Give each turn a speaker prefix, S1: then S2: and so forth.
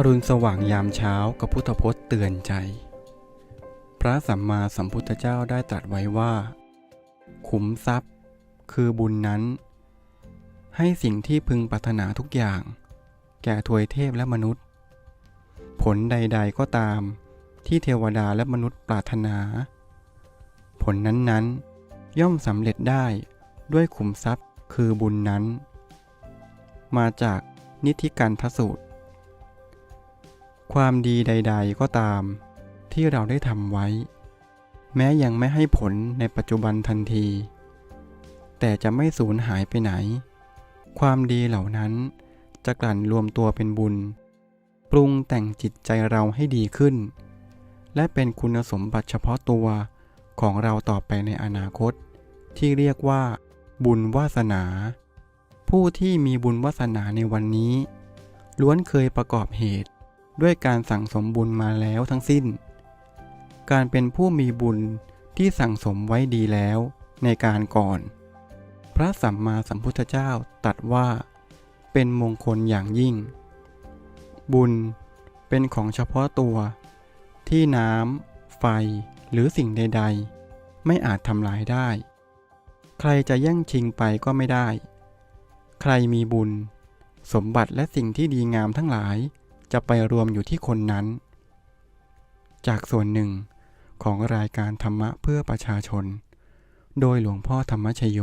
S1: อรุณสว่างยามเช้ากับพุทธพจน์เตือนใจ พระสัมมาสัมพุทธเจ้าได้ตรัสไว้ว่า ขุมทรัพย์ คือบุญนั้น ให้สิ่งที่พึงปรารถนาทุกอย่าง แก่ทวยเทพและมนุษย์ ผลใดๆก็ตามที่เทวดาและมนุษย์ปรารถนา ผลนั้นๆ ย่อมสำเร็จได้ด้วยขุมทรัพย์คือบุญนั้น มาจากนิธิการทสูตร ความดีใด ๆ ก็ตาม ที่เราได้ทำไว้ แม้ยังไม่ให้ผลในปัจจุบันทันที แต่จะไม่สูญหายไปไหน ความดีเหล่านั้นจะกลั่นรวมตัวเป็นบุญ ปรุงแต่งจิตใจเราให้ดีขึ้น และเป็นคุณสมบัติเฉพาะตัวของเราต่อไปในอนาคต ที่เรียกว่า บุญวาสนา ผู้ที่มีบุญวาสนาในวันนี้ ล้วนเคยประกอบเหตุ ด้วยการสั่งสมบุญมาแล้วทั้งสิ้น การเป็นผู้มีบุญที่สั่งสมไว้ดีแล้วในการก่อน พระสัมมาสัมพุทธเจ้าตรัสว่า เป็นมงคลอย่างยิ่ง บุญเป็นของเฉพาะตัว ที่น้ำ ไฟ หรือสิ่งใด ๆ ไม่อาจทำลายได้ ใครจะแย่งชิงไปก็ไม่ได้ ใครมีบุญ สมบัติและสิ่งที่ดีงามทั้งหลาย จะไปรวมอยู่ที่คนนั้น จากส่วนหนึ่งของรายการธรรมะเพื่อประชาชน โดยหลวงพ่อธรรมชโย